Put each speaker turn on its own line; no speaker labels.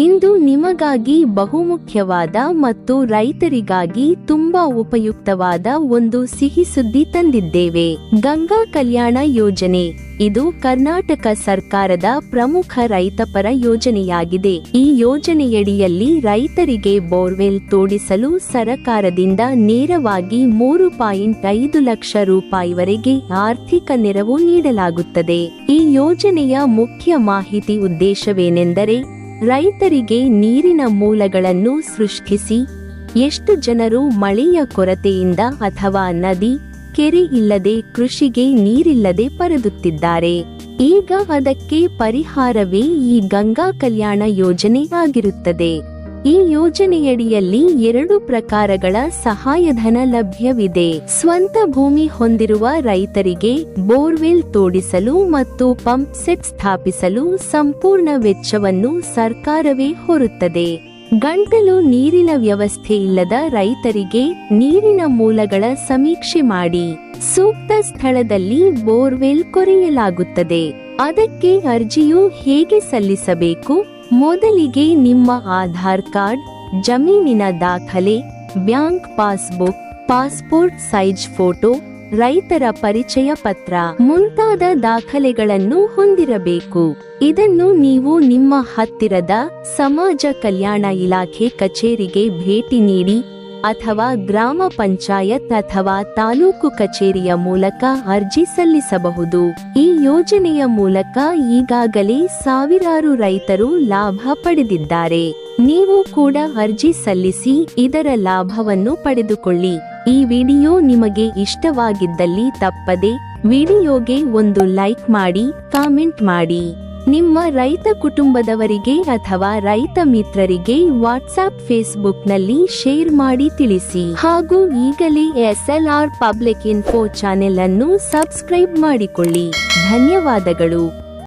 ಇಂದು ನಿಮಗಾಗಿ ಬಹುಮುಖ್ಯವಾದ ಮತ್ತು ರೈತರಿಗಾಗಿ ತುಂಬಾ ಉಪಯುಕ್ತವಾದ ಒಂದು ಸಿಹಿ ಸುದ್ದಿ ತಂದಿದ್ದೇವೆ. ಗಂಗಾ ಕಲ್ಯಾಣ ಯೋಜನೆ. ಇದು ಕರ್ನಾಟಕ ಸರ್ಕಾರದ ಪ್ರಮುಖ ರೈತಪರ ಯೋಜನೆಯಾಗಿದೆ. ಈ ಯೋಜನೆಯಡಿಯಲ್ಲಿ ರೈತರಿಗೆ ಬೋರ್ವೆಲ್ ತೋಡಿಸಲು ಸರಕಾರದಿಂದ ನೇರವಾಗಿ ಮೂರು ಪಾಯಿಂಟ್ ಐದು ಲಕ್ಷ ರೂಪಾಯಿವರೆಗೆ ಆರ್ಥಿಕ ನೆರವು ನೀಡಲಾಗುತ್ತದೆ. ಈ ಯೋಜನೆಯ ಮುಖ್ಯ ಮಾಹಿತಿ ಉದ್ದೇಶವೇನೆಂದರೆ ರೈತರಿಗೆ ನೀರಿನ ಮೂಲಗಳನ್ನು ಸೃಷ್ಟಿಸಿ, ಎಷ್ಟು ಜನರು ಮಳೆಯ ಕೊರತೆಯಿಂದ ಅಥವಾ ನದಿ, ಕೆರೆ ಇಲ್ಲದೆ ಕೃಷಿಗೆ ನೀರಿಲ್ಲದೆ ಪರದುತ್ತಿದ್ದಾರೆ. ಈಗ ಅದಕ್ಕೆ ಪರಿಹಾರವೇ ಈ ಗಂಗಾ ಕಲ್ಯಾಣ ಯೋಜನೆ ಆಗಿರುತ್ತದೆ. ಈ ಯೋಜನೆಯಡಿಯಲ್ಲಿ ಎರಡು ಪ್ರಕಾರಗಳ ಸಹಾಯಧನ ಲಭ್ಯವಿದೆ. ಸ್ವಂತ ಭೂಮಿ ಹೊಂದಿರುವ ರೈತರಿಗೆ ಬೋರ್ವೆಲ್ ತೋಡಿಸಲು ಮತ್ತು ಪಂಪ್ ಸೆಟ್ ಸ್ಥಾಪಿಸಲು ಸಂಪೂರ್ಣ ವೆಚ್ಚವನ್ನು ಸರ್ಕಾರವೇ ಹೊರುತ್ತದೆ. ಗಂಟಲು ನೀರಿನ ವ್ಯವಸ್ಥೆ ಇಲ್ಲದ ರೈತರಿಗೆ ನೀರಿನ ಮೂಲಗಳ ಸಮೀಕ್ಷೆ ಮಾಡಿ. ಸೂಕ್ತ ಸ್ಥಳದಲ್ಲಿ ಬೋರ್ವೆಲ್ ಕೊರೆಯಲಾಗುತ್ತದೆ. ಅದಕ್ಕೆ ಅರ್ಜಿಯು ಹೇಗೆ ಸಲ್ಲಿಸಬೇಕು? ಮೊದಲಿಗೆ ನಿಮ್ಮ ಆಧಾರ್ ಕಾರ್ಡ್, ಜಮೀನಿನ ದಾಖಲೆ, bank passbook, passport size photo, ರೈತರ ಪರಿಚಯ ಪತ್ರ ಮುಂತಾದ ದಾಖಲೆಗಳನ್ನು ಹೊಂದಿರಬೇಕು. ಇದನ್ನು ನೀವು ನಿಮ್ಮ ಹತ್ತಿರದ ಸಮಾಜ ಕಲ್ಯಾಣ ಇಲಾಖೆ ಕಚೇರಿಗೆ ಭೇಟಿ ನೀಡಿ ಅಥವಾ ಗ್ರಾಮ ಪಂಚಾಯತ್ ಅಥವಾ ತಾಲೂಕು ಕಚೇರಿಯ ಮೂಲಕ ಅರ್ಜಿ ಸಲ್ಲಿಸಬಹುದು. ಈ ಯೋಜನೆಯ ಮೂಲಕ ಈಗಾಗಲೇ ಸಾವಿರಾರು ರೈತರು ಲಾಭ ಪಡೆದಿದ್ದಾರೆ. ನೀವು ಕೂಡ ಅರ್ಜಿ ಸಲ್ಲಿಸಿ ಇದರ ಲಾಭವನ್ನು ಪಡೆದುಕೊಳ್ಳಿ. ಈ ವಿಡಿಯೋ ನಿಮಗೆ ಇಷ್ಟವಾಗಿದ್ದಲ್ಲಿ ತಪ್ಪದೆ ವಿಡಿಯೋಗೆ ಒಂದು ಲೈಕ್ ಮಾಡಿ, ಕಾಮೆಂಟ್ ಮಾಡಿ. ನಿಮ್ಮ ರೈತ ಕುಟುಂಬದವರಿಗೆ ಅಥವಾ ರೈತ ಮಿತ್ರರಿಗೆ ವಾಟ್ಸಾಪ್ ಫೇಸ್ಬುಕ್ನಲ್ಲಿ ಶೇರ್ ಮಾಡಿ ತಿಳಿಸಿ. ಹಾಗೂ ಈಗಲೇ ಎಸ್ಎಲ್ಆರ್ ಪಬ್ಲಿಕ್ ಇನ್ಫೋ ಚಾನೆಲ್ ಅನ್ನು ಸಬ್ಸ್ಕ್ರೈಬ್ ಮಾಡಿಕೊಳ್ಳಿ. ಧನ್ಯವಾದಗಳು.